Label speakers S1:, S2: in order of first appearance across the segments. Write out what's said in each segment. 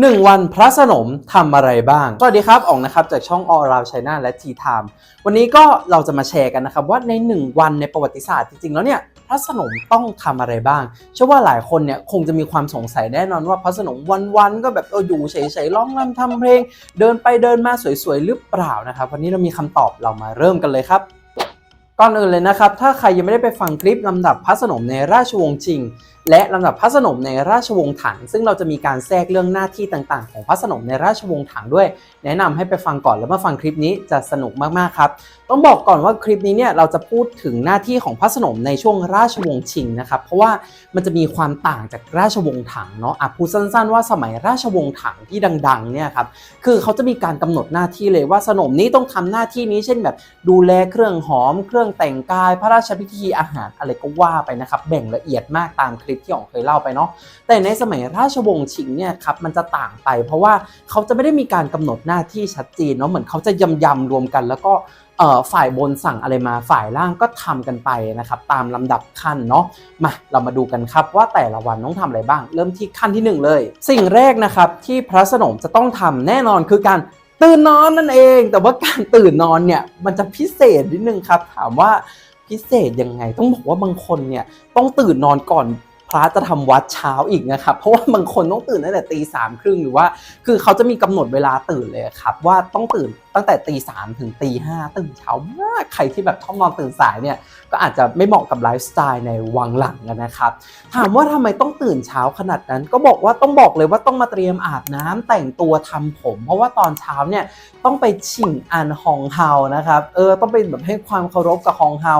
S1: หนึ่งวันพระสนมทำอะไรบ้าง สวัสดีครับอ๋องนะครับ จากช่อง All Around China และ Tea Time วันนี้ก็เราจะมาแชร์กันนะครับว่าใน 1 วันในประวัติศาสตร์จริงๆ แล้วเนี่ยพระสนมต้องทำอะไรบ้าง เชื่อว่าหลายคนเนี่ยคงจะมีความสงสัยแน่นอนว่าพระสนมวันๆ ก็แบบเอออยู่เฉยๆร้องรำทำเพลง เดินไปเดินมาสวยๆหรือเปล่านะครับ วันนี้เรามีคำตอบเรามาเริ่มกันเลยครับก่อนอื่นเลยนะครับถ้าใครยังไม่ได้ไปฟังคลิปลำดับพระสนมในราชวงศ์ชิง และลำดับพระสนมในราชวงศ์ถัง ซึ่งเราจะมีการแทรกเรื่องหน้าที่ต่างๆ ของพระสนมในราชวงศ์ถังด้วย แนะนำให้ไปฟังก่อนแล้วมาฟังคลิปนี้จะสนุกมากๆครับ ต้องบอกก่อนว่าคลิปนี้เนี่ยเราจะพูดถึงหน้าที่ของพระสนมในช่วงราชวงศ์ชิงนะครับ เพราะว่ามันจะมีความต่างจากราชวงศ์ถังเนาะอะพูดสั้นๆ ว่าสมัยราชวงศ์ถังที่ดังๆเนี่ยครับ คือเขาจะมีการกำหนดหน้าที่เลยว่าสนมนี้ต้องทำหน้าที่นี้ เช่นแบบ ดูแลเครื่องหอม เครื่องแต่งกาย พระราชพิธีอาหารอะไรก็ว่าไปนะครับ แบ่งละเอียดมากตามคลิปที่อ๋องเคยเล่าไปเนาะแต่ในสมัยราชวงศ์ชิงเนี่ยครับมันจะต่างไป เพราะว่าเขาจะไม่ได้มีการกำหนดหน้าที่ชัดเจนเนาะเหมือนเขาจะยำยำรวมกัน แล้วก็ฝ่ายบนสั่งอะไรมาฝ่ายล่างก็ทำกันไปนะครับตามลำดับขั้นเนาะมาเรามาดูกันครับว่าแต่ละวันต้องทำอะไรบ้าง เริ่มที่ขั้นที่หนึ่งเลย สิ่งแรกนะครับที่พระสนมจะต้องทำแน่นอนคือการตื่นนอนนั่นเอง แต่ว่าการตื่นนอนเนี่ยมันจะพิเศษนิดนึงครับ ถามว่าพิเศษยังไงต้องบอกว่าบางคนเนี่ยต้องตื่นนอนก่อน พระจะทำวัดเช้าอีกนะครับ เพราะว่าบางคนต้องตื่นตั้งแต่ตีสามครึ่งหรือว่า คือเขาจะมีกำหนดเวลาตื่นเลยครับว่าต้องตื่นตั้งแต่ตีสามถึงตีห้าตื่นเช้ามากใครที่แบบชอบนอนตื่นสายเนี่ย ก็อาจจะไม่เหมาะกับไลฟ์สไตล์ในวังหลังอะนะครับ ถามว่าทำไมต้องตื่นเช้าขนาดนั้น ก็บอกว่าต้องบอกเลยว่าต้องมาเตรียมอาบน้ำแต่งตัวทำผม เพราะว่าตอนเช้าเนี่ยต้องไปชิงอันฮองเฮานะครับเออต้องไปแบบให้ความเคารพกับฮองเฮา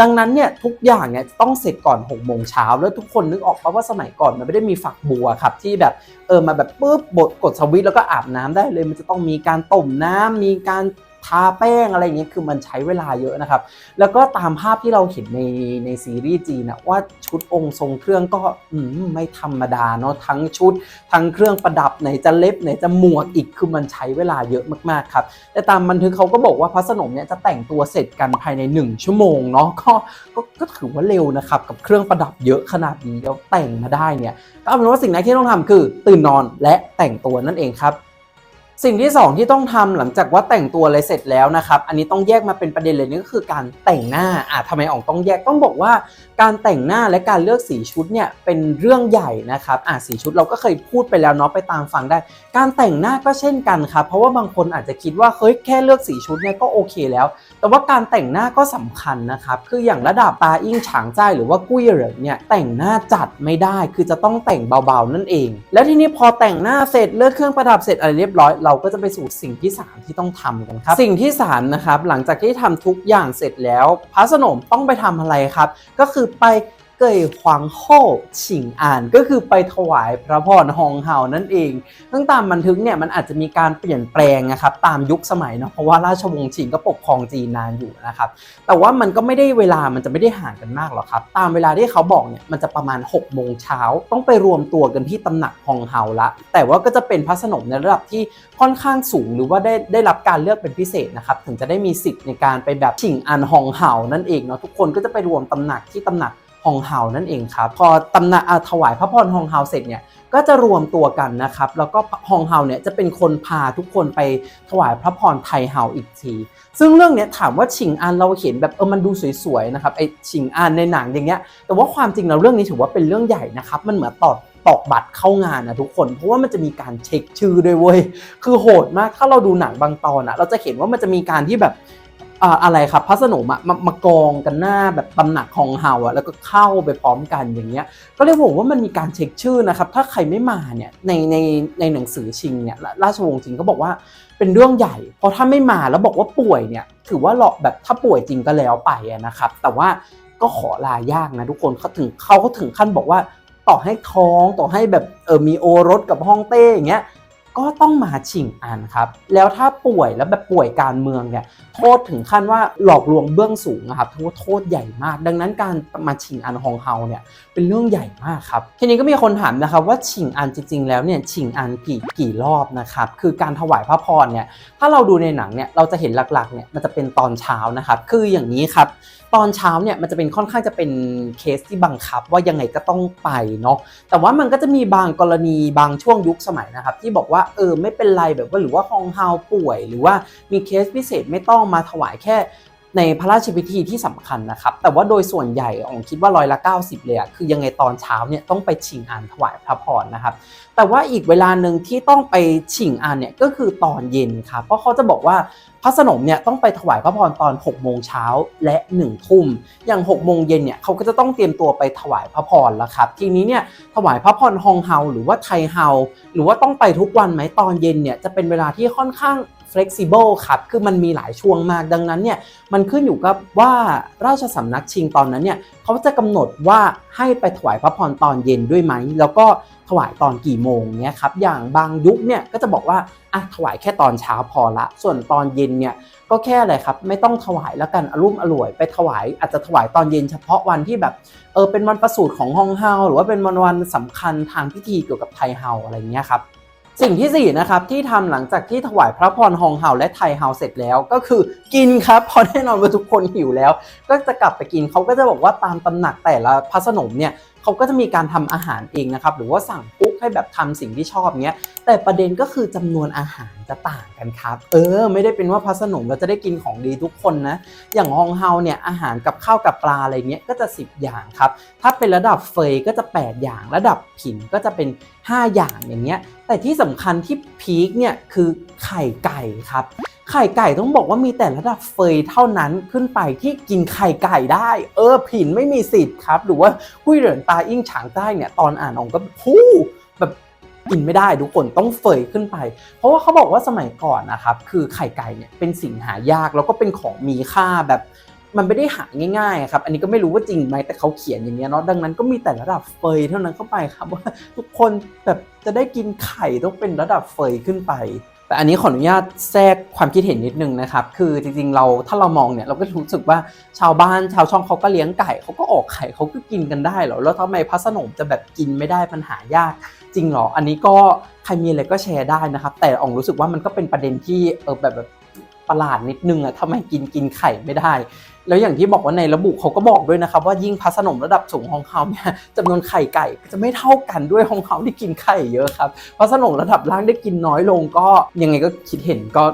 S1: ดังนั้นเนี่ยทุกอย่างเนี่ยต้องเสร็จก่อน6กโมงเช้าแล้วทุกคนนึกออกปะว่าสมัยก่อนมันไม่ได้มีฝักบัวครับที่แบบเออมาแบบปุ๊บบดกดสวิตช์แล้วก็อาบน้ำได้เลยมันจะต้องมีการต้มน้ำมีการ ทาแป้งอะไรอย่างเงี้ยคือมันใช้เวลาเยอะนะครับ แล้วก็ตามภาพที่เราเห็นในในซีรีส์จีนนะว่าชุดองค์ทรงเครื่องก็มไม่ธรรมดาเนาะทั้งชุด ทั้งเครื่องประดับไหนจะเล็บไหนจะหมวกอีกคือมันใช้เวลาเยอะมากๆครับแต่ตามบันทึกเขาก็บอกว่าพระสนมเนี่ยจะแต่งตัวเสร็จกันภายใน 1 ชั่วโมงเนาะก็ก็ก็ถือว่าเร็วนะครับกับเครื่องประดับเยอะขนาดนี้แล้วแต่งมาได้เนี่ยก็เอาเป็นว่าสิ่งแรกที่ต้องทำคือตื่นนอนและแต่งตัวนั่นเองครับ สิ่งที่สองที่ต้องทำหลังจากว่าแต่งตัวอะไรเสร็จแล้วนะครับ อันนี้ต้องแยกมาเป็นประเด็นเลยนี่ก็คือการแต่งหน้าอะทำไมอ๋องต้องแยกต้องบอกว่า การแต่งหน้าและการเลือกสีชุดเนี่ยเป็นเรื่องใหญ่นะครับอะสีชุดเราก็เคยพูดไปแล้วเนาะไปตามฟังได้ การแต่งหน้าก็เช่นกันครับเพราะว่าบางคนอาจจะคิดว่าเฮ้ยแค่เลือกสีชุดเนี่ยก็โอเคแล้ว แต่ว่าการแต่งหน้าก็สำคัญนะครับ คืออย่างระดับตาอิ่งฉางจ้ายหรือว่ากุ้ยเหริงเนี่ยแต่งหน้าจัดไม่ได้ คือจะต้องแต่งเบาๆนั่นเอง แล้วทีนี้พอแต่งหน้าเสร็จเลือกเครื่องประดับเสร็จอะไรเรียบร้อยเราก็จะไปสู่สิ่งที่สามที่ต้องทำกันครับ สิ่งที่สามนะครับหลังจากที่ทำทุกอย่างเสร็จแล้วพระสนมต้องไปทำอะไรครับ ก็คือไป เกยหวางโฮฉิงอ่านก็คือไปถวายพระพรฮองเฮานั่นเองซึ่งตามบันทึกเนี่ยมันอาจจะมีการเปลี่ยนแปลงนะครับตามยุคสมัยเนาะเพราะว่าราชวงศ์ชิงก็ปกครองจีนนานอยู่นะครับแต่ว่ามันก็ไม่ได้เวลามันจะไม่ได้ห่างกันมากหรอกครับตามเวลาที่เขาบอกเนี่ยมันจะประมาณ6กโมงเช้าต้องไปรวมตัวกันที่ตำหนักฮองเฮาละ แต่ว่าก็จะเป็นพระสนมในระดับที่ค่อนข้างสูงหรือว่าได้ได้รับการเลือกเป็นพิเศษนะครับถึงจะได้มีสิทธิ์ในการไปแบบชิงอันฮองเฮานั่นเองเนาะทุกคนก็จะไปรวมตำหนักที่ตำหนัก ฮองเฮานั่นเองครับพอตำหนักอาถวายพระพรฮองเฮาเสร็จเนี่ยก็จะรวมตัวกันนะครับ แล้วก็ฮองเฮาเนี่ยจะเป็นคนพาทุกคนไปถวายพระพรไทเฮาอีกที ซึ่งเรื่องเนี้ยถามว่าชิงอันเราเห็นแบบเออมันดูสวยๆนะครับไอชิงอันในหนังอย่างเงี้ย แต่ว่าความจริงแล้วเรื่องนี้ถือว่าเป็นเรื่องใหญ่นะครับ มันเหมือนตอกตอกบัตรเข้างานนะทุกคน เพราะว่ามันจะมีการเช็คชื่อด้วยเว้ย คือโหดมาก ถ้าเราดูหนังบางตอนอะเราจะเห็นว่ามันจะมีการที่แบบ อะไรครับพระสนมอะมามากองกันหน้าแบบตำหนักของเฮาอะแล้วก็เข้าไปพร้อมกันอย่างเงี้ย ก็เลยกว่ามันมีการเช็คชื่อนะครับ ถ้าใครไม่มาเนี่ยในในในหนังสือชิงเนี่ยราชวงศ์ชิงก็บอกว่าเป็นเรื่องใหญ่ เพราะถ้าไม่มาแล้วบอกว่าป่วยเนี่ย ถือว่าเราแบบถ้าป่วยจริงก็แล้วไปนะครับ แต่ว่าก็ขอลายากนะทุกคนเขาถึงเขาก็ถึงขั้นบอกว่าต่อให้ท้องต่อให้แบบเออมีโอรสกับฮ่องเต้อย่างเงี้ย ก็ต้องมาชิงอันครับ แล้วถ้าป่วยแล้วแบบป่วยการเมืองเนี่ยโทษถึงขั้นว่าหลอกลวงเบื้องสูงนะครับถือว่าโทษใหญ่มาก ดังนั้นการมาชิงอันฮองเฮาเนี่ยเป็นเรื่องใหญ่มากครับ ทีนี้ก็มีคนถามนะครับว่าชิงอันจริง ๆ แล้วเนี่ยชิงอันกี่กี่รอบนะครับคือการถวายพระพรเนี่ยถ้าเราดูในหนังเนี่ยเราจะเห็นหลักๆเนี่ยมันจะเป็นตอนเช้านะครับ คืออย่างนี้ครับ ตอนเช้าเนี่ยมันจะเป็นค่อนข้างจะเป็นเคสที่บังคับว่ายังไงก็ต้องไปเนาะแต่ว่ามันก็จะมีบางกรณีบางช่วงยุคสมัยนะครับ ที่บอกว่าเออไม่เป็นไรแบบว่าหรือว่าฮองเฮาป่วย หรือว่ามีเคสพิเศษไม่ต้องมาถวายแค่ ในพระราชพิธีที่สำคัญนะครับ แต่ว่าโดยส่วนใหญ่องคิดว่าร้อยละ 90 เลยอะคือยังไงตอนเช้าเนี่ยต้องไปชิงอ่านถวายพระพรนะครับ แต่ว่าอีกเวลาหนึ่งที่ต้องไปชิงอ่านเนี่ยก็คือตอนเย็นครับเพราะเขาจะบอกว่าพระสนมเนี่ยต้องไปถวายพระพรตอน 6 โมงเช้าและ1ทุ่มอย่าง 6 โมงเย็นเนี่ยเขาก็จะต้องเตรียมตัวไปถวายพระพรแล้วครับ ทีนี้เนี่ยถวายพระพรฮองเฮาหรือว่าไทเฮาหรือว่าต้องไปทุกวันไหมตอนเย็นเนี่ยจะเป็นเวลาที่ค่อนข้าง flexible ครับ คือมันมีหลายช่วงมาก ดังนั้นเนี่ย มันขึ้นอยู่กับว่าราชสำนักชิงตอนนั้นเนี่ย เขาจะกำหนดว่าให้ไปถวายพระพรตอนเย็นด้วยไหม แล้วก็ถวายตอนกี่โมงเนี่ยครับ อย่างบางยุคเนี่ย ก็จะบอกว่าอะถวายแค่ตอนเช้าพอละ ส่วนตอนเย็นเนี่ย ก็แค่อะไรครับ ไม่ต้องถวายแล้วกันอรุ่มอร่วย ไปถวายอาจจะถวายตอนเย็นเฉพาะวันที่แบบ เออ เป็นวันประสูติของฮองเฮา หรือว่าเป็นวันวันสำคัญทางพิธีเกี่ยวกับไทเฮาอะไรเงี้ยครับ สิ่งที่สี่นะครับ ที่ทำหลังจากที่ถวายพระพรฮองเฮาและไทเฮาเสร็จแล้วก็คือกินครับเพราะแน่นอนว่าทุกคนหิวแล้ว ก็จะกลับไปกินเขาก็จะบอกว่าตามตำหนักแต่ละพระสนมเนี่ย เขาก็จะมีการทำอาหารเองนะครับหรือว่าสั่งปุ๊กให้แบบทำสิ่งที่ชอบเนี้ยแต่ประเด็นก็คือจำนวนอาหารจะต่างกันครับ เออ ไม่ได้เป็นว่าพระสนมเราจะได้กินของดีทุกคนนะ อย่างฮองเฮาเนี่ยอาหารกับข้าวกับปลาอะไรเนี้ยก็จะ 10 อย่างครับ ถ้าเป็นระดับเฟยก็จะ 8 อย่าง ระดับผินก็จะเป็น 5 อย่างอย่างเงี้ยแต่ที่สำคัญที่พีคเนี่ยคือไข่ไก่ครับ ไข่ไก่ต้องบอกว่ามีแต่ระดับเฟยเท่านั้นขึ้นไปที่กินไข่ไก่ได้ เออผินไม่มีสิทธิ์ครับ หรือว่าหุ้ยเหรินตาอิ่งฉางใต้เนี่ยตอนอ่านออกก็พูแบบกินไม่ได้ทุกคนต้องเฟยขึ้นไป เพราะว่าเขาบอกว่าสมัยก่อนนะครับคือไข่ไก่เนี่ยเป็นสิ่งหายากแล้วก็เป็นของมีค่าแบบมันไม่ได้หาง่ายๆครับ อันนี้ก็ไม่รู้ว่าจริงไหมแต่เขาเขียนอย่างเงี้ยเนาะ ดังนั้นก็มีแต่ระดับเฟยเท่านั้นเข้าไปครับว่าทุกคนแบบจะได้กินไข่ต้องเป็นระดับเฟยขึ้นไป แต่อันนี้ขออนุญาตแทรกความคิดเห็นนิดนึงนะครับ คือจริงๆเราถ้าเรามองเนี่ยเราก็รู้สึกว่าชาวบ้านชาวช่องเขาก็เลี้ยงไก่เขาก็ออกไข่เขาก็กินกันได้เหรอแล้วทำไมพระสนมจะแบบกินไม่ได้ปัญหายากจริงเหรอ อันนี้ก็ใครมีอะไรก็แชร์ได้นะครับ แต่อ่องรู้สึกว่ามันก็เป็นประเด็นที่เออแบบแบบประหลาดนิดนึงอะทำไมกินกินไข่ไม่ได้ แล้วอย่างที่บอกว่าในระบุเขาก็บอกด้วยนะครับ ว่ายิ่งพัสนมระดับสูงของเขาเนี่ยจำนวนไข่ไก่จะไม่เท่ากันด้วยของเขาที่กินไข่เยอะครับพัสนมระดับล่างได้กินน้อยลงก็ยังไงก็คิดเห็นก็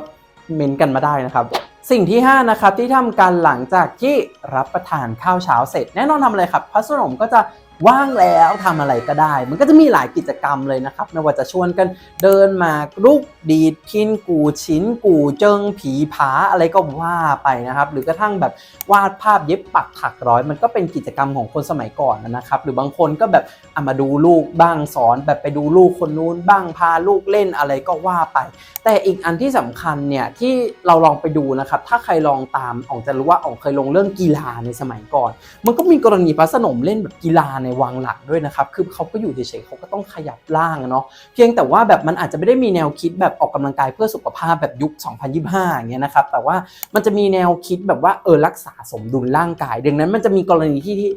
S1: เมนกันมาได้นะครับ สิ่งที่ 5 นะครับที่ทำกันหลังจากที่รับประทานข้าวเช้าเสร็จ แน่นอนทำอะไรครับพัสนมก็จะ ว่างแล้วทำอะไรก็ได้ มันก็จะมีหลายกิจกรรมเลยนะครับไม่ว่าจะชวนกันเดินมากรุกดีดพินกูชิ้นกูเจิงผีผาอะไรก็ว่าไปนะครับ หรือกระทั่งแบบวาดภาพเย็บปักถักร้อย มันก็เป็นกิจกรรมของคนสมัยก่อนนะครับ หรือบางคนก็แบบเอามาดูลูกบ้างสอน แบบไปดูลูกคนนู้นบ้างพาลูกเล่นอะไรก็ว่าไป แต่อีกอันที่สำคัญเนี่ยที่เราลองไปดูนะครับถ้าใครลองตามอองจะรู้ว่าอ่องเคยลงเรื่องกีฬาในสมัยก่อน มันก็มีกรณีพระสนมเล่นแบบกีฬาในวังหลังด้วยนะครับ คือเขาก็อยู่เฉยๆเขาก็ต้องขยับร่างเนาะ เพียงแต่ว่าแบบมันอาจจะไม่ได้มีแนวคิดแบบออกกำลังกายเพื่อสุขภาพแบบยุค 2025อย่างเงี้ยนะครับ แต่ว่ามันจะมีแนวคิดแบบว่าเออรักษาสมดุลร่างกาย ดังนั้นมันจะมีกรณีที่ที่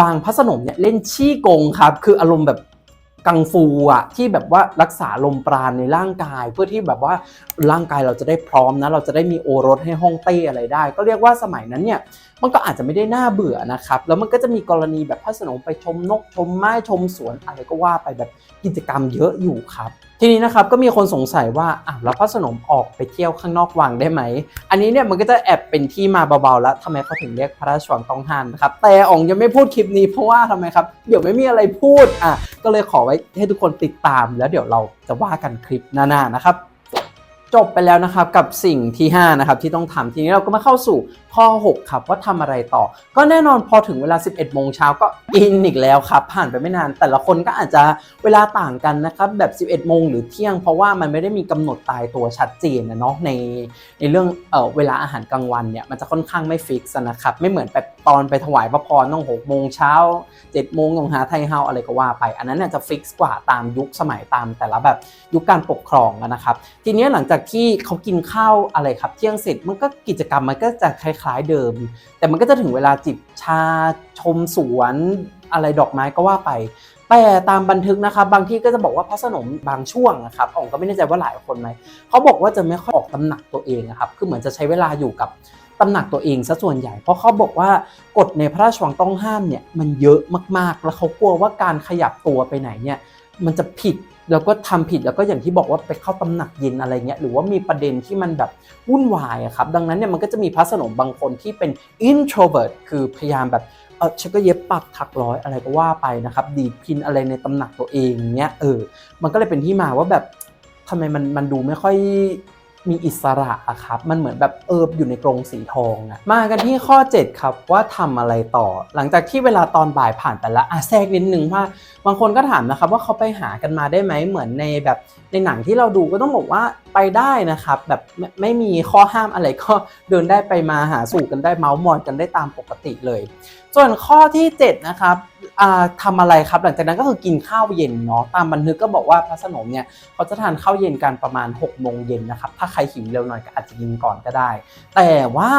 S1: บางพระสนมเนี่ยเล่นชี้กงครับ คืออารมณ์แบบกังฟูอะที่แบบว่ารักษาลมปราณในร่างกาย เพื่อที่แบบว่าร่างกายเราจะได้พร้อมนะเราจะได้มีโอรสให้ห้องเต้อะไรได้ ก็เรียกว่าสมัยนั้นเนี่ย มันก็อาจจะไม่ได้น่าเบื่อนะครับ แล้วมันก็จะมีกรณีแบบพระสนมไปชมนกชมไม้ชมสวนอะไรก็ว่าไปแบบกิจกรรมเยอะอยู่ครับทีนี้นะครับก็มีคนสงสัยว่าอะแล้วพระสนมออกไปเที่ยวข้างนอกวังได้ไหม อันนี้เนี่ยมันก็จะแอบเป็นที่มาเบาๆแล้วทำไมเขาถึงเรียกพระราชวังต้องห้ามนะครับแต่อ๋องยังไม่พูดคลิปนี้เพราะว่าทำไมครับเดี๋ยวไม่มีอะไรพูดอะก็เลยขอไว้ให้ทุกคนติดตามแล้วเดี๋ยวเราจะว่ากันคลิปหน้าๆนะครับ จบไปแล้วนะครับกับสิ่งที่ 5 นะครับที่ต้องทำทีนี้เราก็มาเข้าสู่ข้อ 6 ครับว่าทำอะไรต่อ ก็แน่นอนพอถึงเวลา 11โมงเช้าก็อินอีกแล้วครับ ผ่านไปไม่นานแต่ละคนก็อาจจะเวลาต่างกันนะครับแบบ 11โมงหรือเที่ยง เพราะว่ามันไม่ได้มีกำหนดตายตัวชัดเจนนะเนาะในในเรื่องเออเวลาอาหารกลางวันเนี่ยมันจะค่อนข้างไม่ฟิกซ์นะครับไม่เหมือนแบบตอนไปถวายพระพรต้อง6โมงเช้า7โมงต้องหาไทยเฮาอะไรก็ว่าไป อันนั้นเนี่ยจะฟิกซ์กว่าตามยุคสมัยตามแต่ละแบบยุคการปกครองนะครับทีนี้หลังจากที่เขากินข้าวอะไรครับเที่ยงเสร็จมันก็กิจกรรมมันก็จะคล้ายๆเดิม แต่มันก็จะถึงเวลาจิบชาชมสวนอะไรดอกไม้ก็ว่าไปแต่ตามบันทึกนะครับบางที่ก็จะบอกว่าพระสนมบางช่วงนะครับอ่องก็ไม่แน่ใจว่าหลายคนไหมเขาบอกว่าจะไม่ค่อยออกตำหนักตัวเองนะครับคือเหมือนจะใช้เวลาอยู่กับตำหนักตัวเองซะส่วนใหญ่ เพราะเขาบอกว่ากฎในพระราชวังต้องห้ามเนี่ยมันเยอะมากๆ แล้วเขากลัวว่าการขยับตัวไปไหนเนี่ยมันจะผิด แล้วก็ทำผิดแล้วก็อย่างที่บอกว่าไปเข้าตำหนักเย็นอะไรเงี้ยหรือว่ามีประเด็นที่มันแบบวุ่นวายครับดังนั้นเนี่ยมันก็จะมีพระสนมบางคนที่เป็น introvert คือพยายามแบบเออฉันก็เย็บปักถักร้อยอะไรก็ว่าไปนะครับ ดีดพินอะไรในตำหนักตัวเองเนี้ยเออ มันก็เลยเป็นที่มาว่าแบบทำไมมันมันดูไม่ค่อย มีอิสระอะครับ มันเหมือนแบบเอออยู่ในกรงสีทองอะมากันที่ข้อ 7 ครับว่าทำอะไรต่อ หลังจากที่เวลาตอนบ่ายผ่านไปแล้วอะแทรกนิดนึงว่า บางคนก็ถามนะครับว่าเขาไปหากันมาได้ไหมเหมือนในแบบในหนังที่เราดูก็ต้องบอกว่าไปได้นะครับ แบบไม่ไม่มีข้อห้ามอะไรก็เดินได้ไปมาหาสู่กันได้เมาส์มอยกันได้ตามปกติเลยส่วนข้อที่ 7 นะครับอ่าทำอะไรครับ หลังจากนั้นก็คือกินข้าวเย็นเนาะตามบันทึกก็บอกว่าพระสนมเนี่ยเขาจะทานข้าวเย็นกันประมาณ6โมงเย็นนะครับถ้าใครหิวเร็วหน่อยก็อาจจะกินก่อนก็ได้ แต่ว่า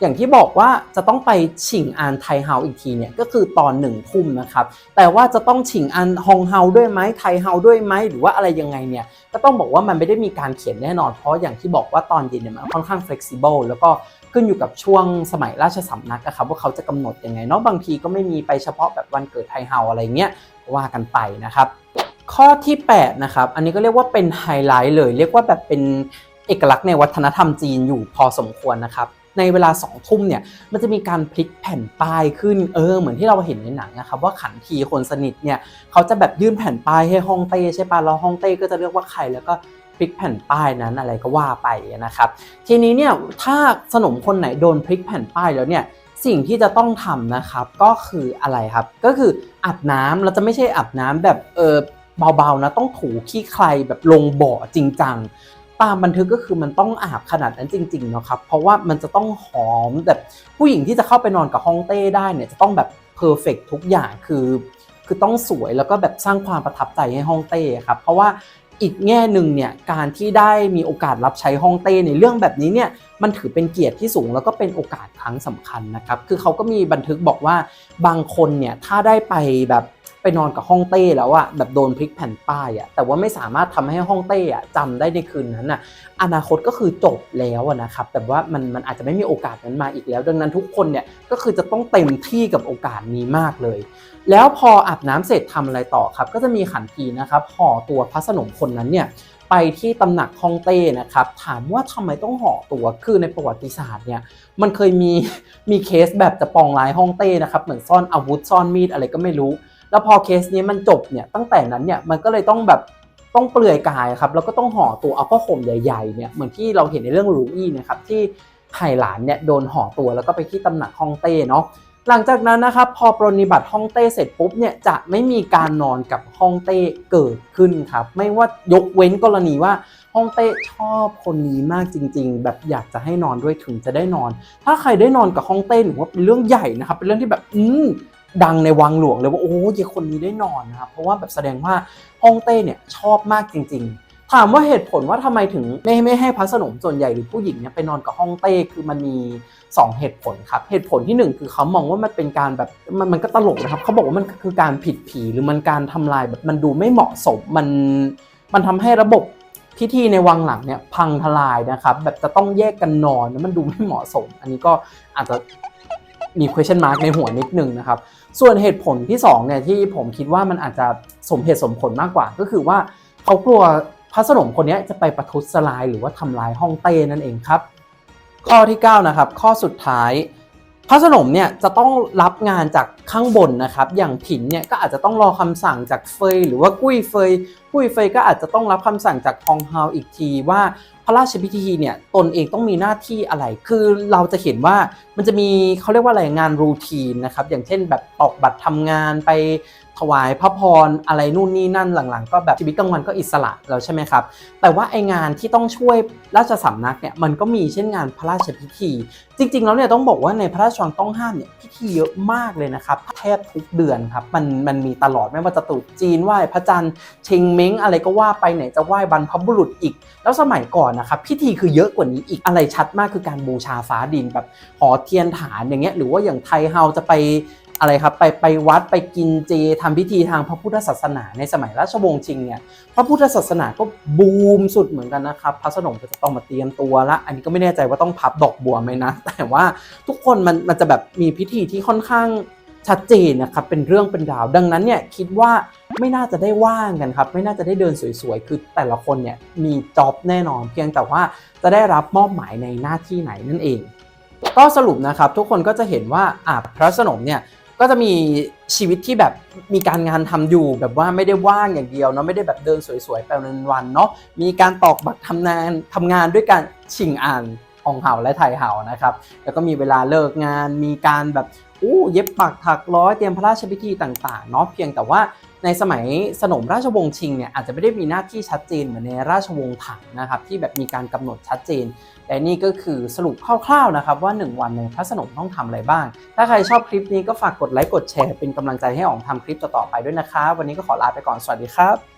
S1: อย่างที่บอกว่าจะต้องไปฉิงอันไทเฮาอีกทีเนี่ยก็คือตอนหนึ่งทุ่มนะครับแต่ว่าจะต้องฉิงอันฮองเฮาด้วยไหมไทเฮาด้วยไหมหรือว่าอะไรยังไงเนี่ยก็ต้องบอกว่ามันไม่ได้มีการเขียนแน่นอน เพราะอย่างที่บอกว่าตอนเย็นเนี่ยมันค่อนข้าง flexible แล้วก็ ขึ้นอยู่กับช่วงสมัยราชสำนักนะครับว่าเขาจะกำหนดยังไงเนาะบางทีก็ไม่มีไปเฉพาะแบบวันเกิดไทเฮาอะไรเงี้ยว่ากันไปนะครับ ข้อที่8นะครับอันนี้ก็เรียกว่าเป็นไฮไลท์เลย เรียกว่าแบบเป็นเอกลักษณ์ในวัฒนธรรมจีนอยู่พอสมควรนะครับในเวลา2ทุ่มเนี่ยมันจะมีการพลิกแผ่นป้ายขึ้นเออเหมือนที่เราเห็นในหนังนะครับว่าขันทีคนสนิทเนี่ยเขาจะแบบยื่นแผ่นป้ายให้ฮ่องเต้ใช่ปะแล้วฮ่องเต้ก็จะเรียกว่าใครแล้วก็ พลิกแผ่นป้ายนั้นอะไรก็ว่าไปนะครับ ทีนี้เนี่ยถ้าสนมคนไหนโดนพลิกแผ่นป้ายแล้วเนี่ยสิ่งที่จะต้องทำนะครับก็คืออะไรครับ ก็คืออาบน้ำเราจะไม่ใช่อาบน้ำแบบเออเบาๆนะต้องถูขี้ใครแบบลงบ่อจริงจังตามบันทึกก็คือมันต้องอาบขนาดนั้นจริงๆเนาะครับ เพราะว่ามันจะต้องหอมแบบผู้หญิงที่จะเข้าไปนอนกับฮ่องเต้ได้เนี่ยจะต้องแบบเพอร์เฟกทุกอย่างคือ คือต้องสวยแล้วก็แบบสร้างความประทับใจให้ฮ่องเต้ครับ เพราะว่า อีกแง่หนึ่งเนี่ยการที่ได้มีโอกาสรับใช้ฮ่องเต้ในเรื่องแบบนี้เนี่ยมันถือเป็นเกียรติที่สูงแล้วก็เป็นโอกาสครั้งสำคัญนะครับ คือเขาก็มีบันทึกบอกว่าบางคนเนี่ยถ้าได้ไปแบบ ไปนอนกับฮ่องเต้แล้วอะแบบโดนพลิกแผ่นป้ายอะแต่ว่าไม่สามารถทำให้ฮ่องเต้อะจำได้ในคืนนั้นอะอนาคตก็คือจบแล้วนะครับแต่ว่ามันมันอาจจะไม่มีโอกาสนั้นมาอีกแล้ว ดังนั้นทุกคนเนี่ยก็คือจะต้องเต็มที่กับโอกาสนี้มากเลย แล้วพออาบน้ำเสร็จทำอะไรต่อครับ ก็จะมีขันทีนะครับห่อตัวพระสนมคนนั้นเนี่ยไปที่ตำหนักฮ่องเต้นะครับ ถามว่าทำไมต้องห่อตัว คือในประวัติศาสตร์เนี่ยมันเคยมีมีเคสแบบจะปองร้ายฮ่องเต้นะครับ เหมือนซ่อนอาวุธซ่อนมีดอะไรก็ไม่รู้ แล้วพอเคสนี้มันจบเนี่ยตั้งแต่นั้นเนี่ยมันก็เลยต้องแบบต้องเปลือยกายครับแล้วก็ต้องห่อตัวเอาผ้าห่มใหญ่ๆเนี่ยเหมือนที่เราเห็นในเรื่องหรูอี้นะครับที่ไห่หลานเนี่ยโดนห่อตัวแล้วก็ไปที่ตำหนักฮ่องเต้เนาะหลังจากนั้นนะครับพอปรนนิบัติฮ่องเต้เสร็จปุ๊บเนี่ยจะไม่มีการนอนกับฮ่องเต้เกิดขึ้นครับ ไม่ว่ายกเว้นกรณีว่าฮ่องเต้ชอบคนนี้มากจริง ๆ แบบอยากจะให้นอนด้วยถึงจะได้นอน ถ้าใครได้นอนกับฮ่องเต้หรือว่าเป็นเรื่องใหญ่นะครับเป็นเรื่องที่แบบอืม ดังในวังหลวงเลยว่าโอ้ยคนนี้ได้นอนนะครับเพราะว่าแบบแสดงว่าฮ่องเต้เนี่ยชอบมากจริง ๆ ถามว่าเหตุผลว่าทำไมถึงไม่ไม่ให้พระสนมส่วนใหญ่หรือผู้หญิงเนี่ยไปนอนกับฮ่องเต้คือมันมี 2 เหตุผลครับเหตุผลที่ 1 คือเขามองว่ามันเป็นการแบบมันมันก็ตลกนะครับเขาบอกว่ามันคือการผิดผีหรือมันการทำลายแบบมันดูไม่เหมาะสมมันมันทำให้ระบบพิธีในวังหลังเนี่ยพังทลายนะครับแบบจะต้องแยกกันนอนมันดูไม่เหมาะสม อันนี้ก็อาจจะมี question mark ในหัวนิดนึงนะครับ ส่วนเหตุผลที่2เนี่ยที่ผมคิดว่ามันอาจจะสมเหตุสมผลมากกว่า ก็คือว่าเขากลัวพระสนมคนนี้จะไปประทุษร้ายหรือว่าทำลายฮ่องเต้นั่นเองครับ ข้อที่9นะครับข้อสุดท้ายพระสนมเนี่ยจะต้องรับงานจากข้างบนนะครับ อย่างผินเนี่ยก็อาจจะต้องรอคำสั่งจากเฟยหรือว่ากุ้ยเฟยกุ้ยเฟยก็อาจจะต้องรับคำสั่งจากฮองเฮาอีกทีว่า ระราชพิธีเนี่ยตนเองต้องมีหน้าที่อะไร คือเราจะเห็นว่ามันจะมีเขาเรียกว่าอะไรงานรูทีนนะครับ อย่างเช่นแบบออกบัตรทำงานไป ถวายพระพรอะไรนู่นนี่นั่นหลังๆ ก็แบบชีวิตกลางวันก็อิสระแล้วใช่ไหมครับ แต่ว่าไองานที่ต้องช่วยราชสำนักเนี่ยมันก็มีเช่นงานพระราชพิธี จริง ๆ แล้วเนี่ยต้องบอกว่าในพระราชวังต้องห้ามเนี่ยพิธีเยอะมากเลยนะครับแทบทุกเดือนครับมันมันมีตลอดไม่ว่าจะตรุษจีนไหว้พระจันทร์เชงเม้งอะไรก็ว่าไปไหนจะไหว้บรรพบุรุษอีก แล้วสมัยก่อนนะครับพิธีคือเยอะกว่านี้อีกอะไรชัดมากคือการบูชาฟ้าดินแบบหอเทียนฐานอย่างเงี้ยหรือว่าอย่างไทยเฮาจะไป อะไรครับไปไปวัดไปกินเจทำพิธีทางพระพุทธศาสนาในสมัยราชวงศ์ชิงเนี่ยพระพุทธศาสนาก็บูมสุดเหมือนกันนะครับพระสนมก็จะต้องมาเตรียมตัวละ อันนี้ก็ไม่แน่ใจว่าต้องพับดอกบัวไหมนะ แต่ว่าทุกคนมันมันจะแบบมีพิธีที่ค่อนข้างชัดเจนนะครับเป็นเรื่องเป็นราว ดังนั้นเนี่ยคิดว่าไม่น่าจะได้ว่างกันครับ ไม่น่าจะได้เดินสวยๆ คือแต่ละคนเนี่ยมีจ็อบแน่นอน เพียงแต่ว่าจะได้รับมอบหมายในหน้าที่ไหนนั่นเอง ก็สรุปนะครับทุกคนก็จะเห็นว่าอะพระสนมเนี่ย ก็จะมีชีวิตที่แบบมีการงานทำอยู่แบบว่าไม่ได้ว่างอย่างเดียวเนาะไม่ได้แบบเดินสวยๆไปวันๆเนาะมีการตอกบัตรทำงานทำงานด้วยการชิงอ่านของเห่าและไทยเห่านะครับ แล้วก็มีเวลาเลิกงานมีการแบบอู้เย็บปักถักร้อยเตรียมพระราชพิธีต่างๆเนาะเพียงแต่ว่า ในสมัยสนมราชวงศ์ชิงเนี่ยอาจจะไม่ได้มีหน้าที่ชัดเจนเหมือนในราชวงศ์ถังนะครับที่แบบมีการกำหนดชัดเจนและนี่ก็คือสรุปคร่าวๆนะครับว่า 1 วันในพระสนมต้องทำอะไรบ้าง ถ้าใครชอบคลิปนี้ก็ฝากกดไลค์กดแชร์เป็นกำลังใจให้อ๋องทำคลิปต่อๆไปด้วยนะครับวันนี้ก็ขอลาไปก่อนสวัสดีครับ